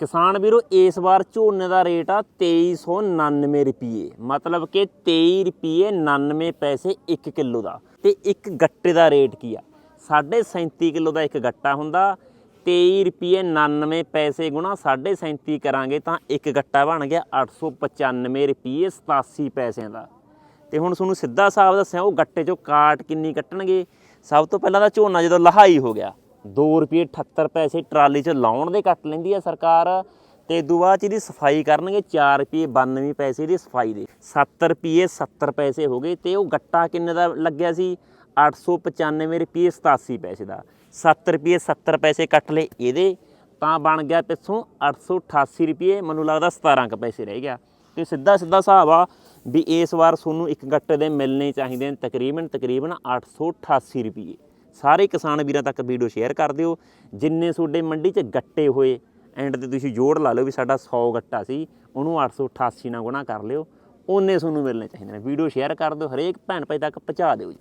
ਕਿਸਾਨ ਵੀਰੋ, ਇਸ ਵਾਰ ਝੋਨੇ ਦਾ ਰੇਟ ਆ 2399 ਰੁਪਏ ਮਤਲਬ ਕਿ 23 ਰੁਪਏ 99 ਪੈਸੇ 1 ਕਿਲੋ ਦਾ। ਤੇ ਇੱਕ ਗੱਟੇ ਦਾ ਰੇਟ ਕੀ ਆ? 37 ਕਿਲੋ ਦਾ ਇੱਕ ਗੱਟਾ ਹੁੰਦਾ। 23 ਰੁਪਏ 99 ਪੈਸੇ ਗੁਣਾ 37 ਕਰਾਂਗੇ ਤਾਂ ਇੱਕ ਗੱਟਾ ਬਣ ਗਿਆ 895 ਰੁਪਏ 87 ਪੈਸਿਆਂ ਦਾ। ਤੇ ਹੁਣ ਤੁਹਾਨੂੰ ਸਿੱਧਾ ਹਿਸਾਬ ਦੱਸਿਆ, ਉਹ ਗੱਟੇ ਚੋਂ ਕਾਟ ਕਿੰਨੀ ਕੱਟਣਗੇ? ਸਭ ਤੋਂ ਪਹਿਲਾਂ ਤਾਂ ਝੋਨਾ ਜਦੋਂ ਲਹਾਈ ਹੋ ਗਿਆ 2 ਰੁਪਏ 78 ਪੈਸੇ ਟਰਾਲੀ 'ਚ ਲਾਉਣ ਦੇ ਕੱਟ ਲੈਂਦੀ ਆ ਸਰਕਾਰ, ਤੇ ਇਦੋਂ ਬਾਅਦ 'ਚ ਇਹਦੀ ਸਫ਼ਾਈ ਕਰਨਗੇ 4 ਰੁਪਏ 92 ਪੈਸੇ ਦੀ ਸਫ਼ਾਈ ਦੇ। 7 ਰੁਪਏ 70 ਪੈਸੇ ਹੋ ਗਏ, ਤੇ ਉਹ ਗੱਟਾ ਕਿੰਨੇ ਦਾ ਲੱਗਿਆ ਸੀ? 895 ਰੁਪਏ 87 ਪੈਸੇ ਦਾ। 7 ਰੁਪਏ 70 ਪੈਸੇ ਕੱਟ ਲਏ ਇਹਦੇ, ਤਾਂ ਬਣ ਗਿਆ ਪਿੱਛੋਂ 888 ਰੁਪਏ, ਮੈਨੂੰ ਲੱਗਦਾ 17 ਕ ਪੈਸੇ ਰਹਿ ਗਿਆ। ਤੇ ਸਿੱਧਾ ਸਿੱਧਾ ਹਿਸਾਬ ਆ ਵੀ ਇਸ ਵਾਰ ਤੁਹਾਨੂੰ ਇੱਕ ਗੱਟੇ ਦੇ ਮਿਲਣੇ ਚਾਹੀਦੇ ਨੇ ਤਕਰੀਬਨ ਤਕਰੀਬਨ 888 ਰੁਪਏ। ਸਾਰੇ ਕਿਸਾਨ ਵੀਰਾਂ ਤੱਕ ਵੀਡੀਓ ਸ਼ੇਅਰ ਕਰ ਦਿਓ। ਜਿੰਨੇ ਤੁਹਾਡੇ ਮੰਡੀ 'ਚ ਗੱਟੇ ਹੋਏ, ਐਂਡ ਤੇ ਤੁਸੀਂ ਜੋੜ ਲਾ ਲਓ ਵੀ ਸਾਡਾ 100 ਗੱਟਾ ਸੀ, ਉਹਨੂੰ 888 ਨਾਲ ਗੁਣਾ ਕਰ ਲਿਓ। ਉਹਨੇ ਤੁਹਾਨੂੰ ਮਿਲਣੇ ਚਾਹੀਦੇ ਨੇ। ਵੀਡੀਓ ਸ਼ੇਅਰ ਕਰ ਦਿਓ, ਹਰੇਕ ਭੈਣ ਭਾਈ ਤੱਕ ਪਹੁੰਚਾ ਦਿਓ ਜੀ।